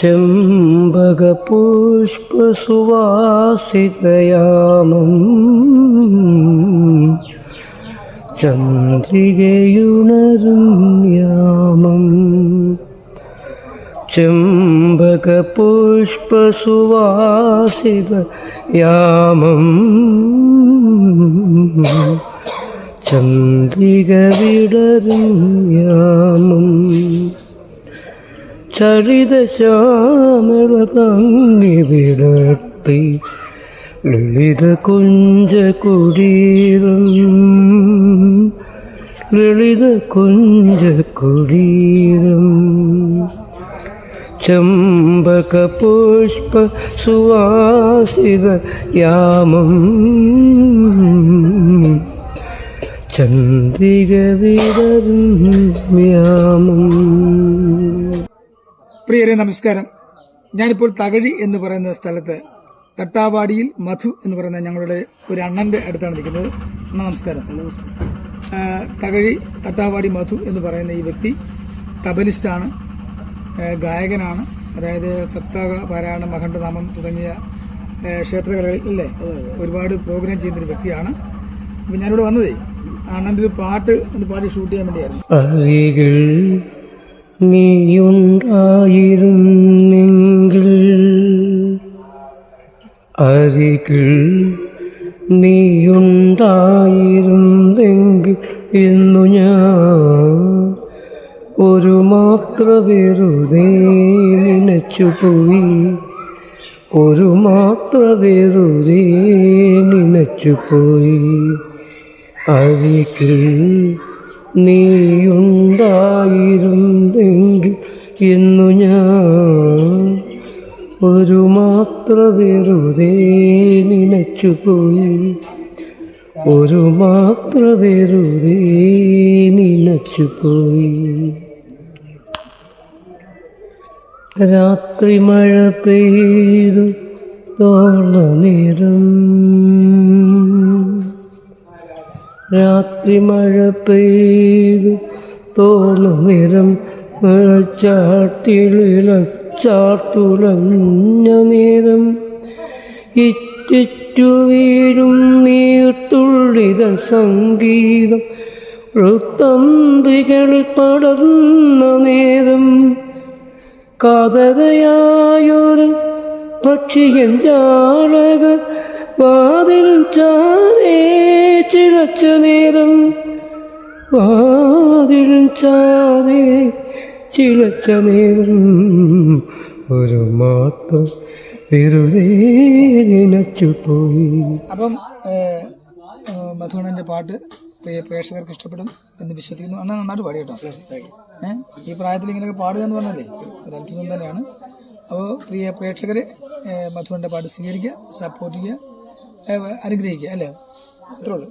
ചെമ്പകപുഷ്പസുവാസിതയാമം. ചന്ദ്രികയുണരുണ്യാമം. ചെമ്പകപുഷ്പസുവാസിതയാമം. ചെമ്പകപുഷ്പസുവാസിത ചന്ദ്രിക വിടരും യാമം ചരിതശ്യാമള തങ്ങി വിടർത്തി ലളിത കുഞ്ച കുടീരം. ലളിത കുഞ്ച കുടീരം. ചമ്പക പുഷ്പ സുവാസിത യാമം. ചന്ദ്രിക വിടരും യാമം. പ്രിയരെ നമസ്കാരം. ഞാനിപ്പോൾ തകഴി എന്ന് പറയുന്ന സ്ഥലത്ത് തട്ടാവാടിയിൽ മധു എന്ന് പറയുന്ന ഞങ്ങളുടെ ഒരു അണ്ണന്റെ അടുത്താണ് നിൽക്കുന്നത്. അണ്ണ നമസ്കാരം. തകഴി തട്ടാവാടി മധു എന്ന് പറയുന്ന ഈ വ്യക്തി തബലിസ്റ്റാണ് ഗായകനാണ്. അതായത് സപ്താഹ പാരായണം മഖണ്ഡനാമം തുടങ്ങിയ ക്ഷേത്രകലകളിൽ ഇല്ലേ ഒരുപാട് പ്രോഗ്രാം ചെയ്യുന്നൊരു വ്യക്തിയാണ്. ഞാനിവിടെ വന്നതേ അണ്ണന്റെ ഒരു പാട്ട് ഒന്ന് പാടി ഷൂട്ട് ചെയ്യാൻ വേണ്ടിയായിരുന്നു. നീയുണ്ടായിരുന്നെങ്കിൽ അരികിൽ നീയുണ്ടായിരുന്നെങ്കിൽ എന്നു ഞാൻ ഒരു മാത്ര വെറുതെ നനച്ചുപോയി. ഒരു മാത്ര വെറുതെ നനച്ചുപോയി. അരികിൽ നീയുണ്ടായിരുന്നെങ്കിൽ എന്നു ഞാൻ ഒരു മാത്ര വെറുതെ നനച്ചുപോയി. ഒരു മാത്ര വെറുതെ നനച്ചുപോയി. രാത്രി മഴ പെയ്തു തോർന്ന നേരം രാത്രി മഴ പെയ്തു. തോന്നു നിറം ചാട്ടിളിളച്ചാർത്തുളഞ്ഞ നേരം. ഇറ്റിറ്റു വീഴും നീർത്തുള്ളിതൾ സംഗീതം. വൃത്തന്തികളിൽ പടർന്ന നേരം. കാതരയായൊരു പക്ഷിയൻ ജാളക വാതിൽ ചാരേ ചിളച്ചു നേരം. വാതിൽ ചാരേ ചിളച്ച നേരം. ഒരു മാത്രം പോയി. അപ്പം മധുവണന്റെ പാട്ട് പ്രിയ പ്രേക്ഷകർക്ക് ഇഷ്ടപ്പെടും എന്ന് വിശ്വസിക്കുന്നു. അണ്ണൻ നന്നായിട്ട് പാടി കേട്ടോ. ഏഹ് ഈ പ്രായത്തിൽ ഇങ്ങനെയൊക്കെ പാടുക എന്ന് പറഞ്ഞാലേ ഒരു അത്ഭുതം തന്നെയാണ്. അപ്പോൾ പ്രിയ പ്രേക്ഷകരെ മധുവന്റെ പാട്ട് സ്വീകരിക്കുക സപ്പോർട്ട് ചെയ്യുക. അനുഗ്രഹിക്കുക അല്ലേ? അത്രേ ഉള്ളൂ.